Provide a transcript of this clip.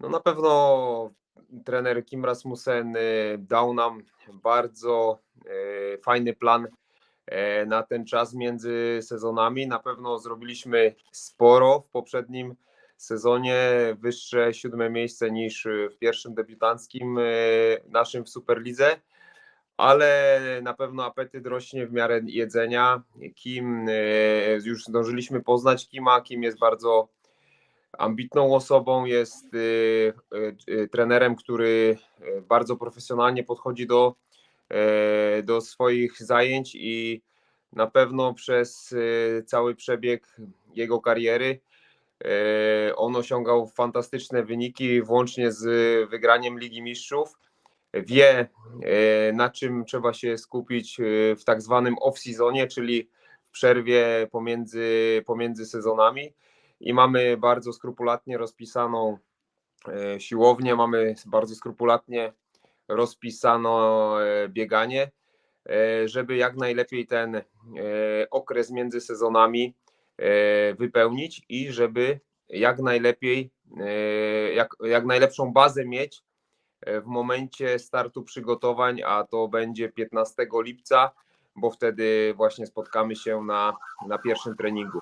na pewno trener Kim Rasmussen y, dał nam bardzo y, fajny plan e, na ten czas między sezonami. Na pewno zrobiliśmy sporo w poprzednim sezonie, wyższe siódme miejsce niż w pierwszym debiutanckim y, naszym w Superlidze. Ale na pewno apetyt rośnie w miarę jedzenia. Kim y, już zdążyliśmy poznać Kima, Kim jest bardzo ambitną osobą, jest y, y, y, trenerem, który bardzo profesjonalnie podchodzi do, e, do swoich zajęć i na pewno przez cały przebieg jego kariery e, on osiągał fantastyczne wyniki, włącznie z wygraniem Ligi Mistrzów. Wie, e, na czym trzeba się skupić w tak zwanym off-seasonie, czyli w przerwie pomiędzy, pomiędzy sezonami i mamy bardzo skrupulatnie rozpisaną e, siłownię, mamy bardzo skrupulatnie rozpisano e, bieganie, e, żeby jak najlepiej ten okres między sezonami wypełnić i żeby jak najlepiej, jak, jak najlepszą bazę mieć w momencie startu przygotowań, a to będzie 15 lipca, bo wtedy właśnie spotkamy się na, na pierwszym treningu.